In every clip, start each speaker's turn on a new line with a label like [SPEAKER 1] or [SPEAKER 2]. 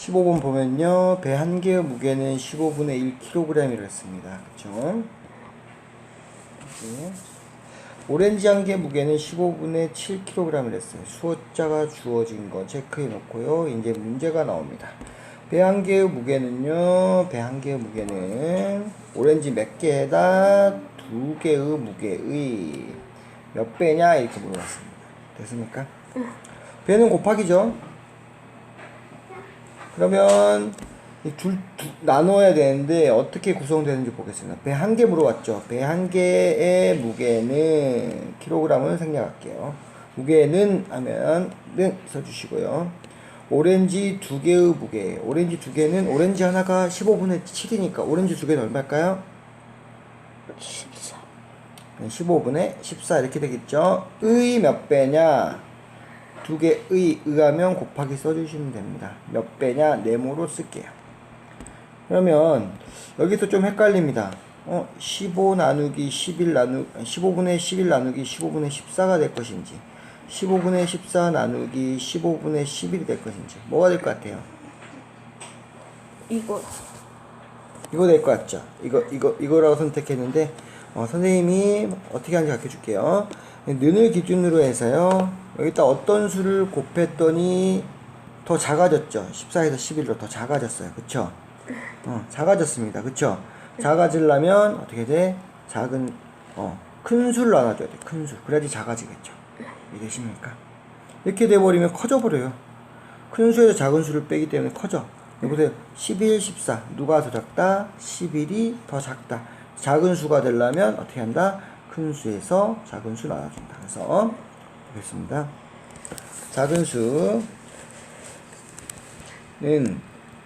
[SPEAKER 1] 15번 보면요. 배 한 개의 무게는 15분의 1kg이라고 했습니다. 그쵸? 네. 오렌지 한 개 무게는 15분의 7kg을 했어요. 수호자가 주어진 거 체크해 놓고요. 이제 문제가 나옵니다. 배 한 개의 무게는요. 배 한 개의 무게는 오렌지 몇 개에다 두 개의 무게의 몇 배냐 이렇게 물어봤습니다. 됐습니까? 배는 곱하기죠. 그러면 이 둘, 두, 나눠야 되는데 어떻게 구성되는지 보겠습니다. 배 한 개 물어봤죠. 배 한 개의 무게는 킬로그램을 생략할게요. 무게는 하면 는 써주시고요. 오렌지 두 개의 무게. 오렌지 두 개는 오렌지 하나가 15분의 7이니까 오렌지 두 개는 얼마일까요?
[SPEAKER 2] 14.
[SPEAKER 1] 15분의 14 이렇게 되겠죠. 의 몇 배냐? 두 개의 의하면 곱하기 써주시면 됩니다. 몇 배냐? 네모로 쓸게요. 그러면 여기서 좀 헷갈립니다. 어, 15 나누기 11 나누 15분의 11 나누기 15분의 14가 될 것인지 15분의 14 나누기 15분의 11이 될 것인지 뭐가 될 것 같아요?
[SPEAKER 2] 이거.
[SPEAKER 1] 이거 될 것 같죠? 이거 이거 이거라고 선택했는데 어, 선생님이 어떻게 하는지 가르쳐 줄게요. 는을 기준으로 해서요. 여기다 어떤 수를 곱했더니 더 작아졌죠. 14에서 11로 더 작아졌어요. 그쵸? 어, 작아졌습니다. 그쵸? 작아지려면 어떻게 돼? 작은 어, 큰 수를 나눠줘야 돼. 큰 수. 그래야지 작아지겠죠. 이해되십니까? 이렇게 돼버리면 커져버려요. 큰 수에서 작은 수를 빼기 때문에 커져. 보세요. 11, 14. 누가 더 작다? 11이 더 작다. 작은 수가 되려면 어떻게 한다? 큰 수에서 작은 수 나눠준다. 그래서 보겠습니다. 작은 수는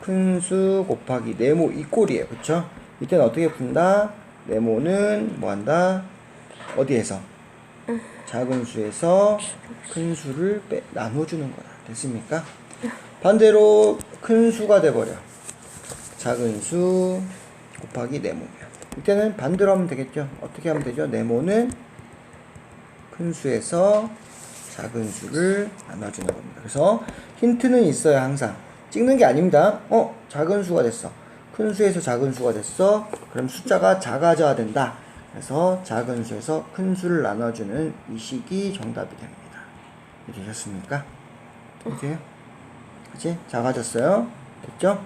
[SPEAKER 1] 큰 수 곱하기 네모 이 꼴이에요. 그쵸? 이때는 어떻게 푼다? 네모는 뭐 한다? 어디에서? 작은 수에서 큰 수를 빼, 나눠주는 거다. 됐습니까? 반대로 큰 수가 돼버려. 작은 수 곱하기 네모면. 이때는 반대로 하면 되겠죠. 어떻게 하면 되죠? 네모는 큰 수에서 작은 수를 나눠주는 겁니다. 그래서 힌트는 있어요, 항상. 찍는 게 아닙니다. 어, 작은 수가 됐어. 큰 수에서 작은 수가 됐어. 그럼 숫자가 작아져야 된다. 그래서 작은 수에서 큰 수를 나눠주는 이 식이 정답이 됩니다. 이해되셨습니까? 이제요? 그치? 작아졌어요? 됐죠?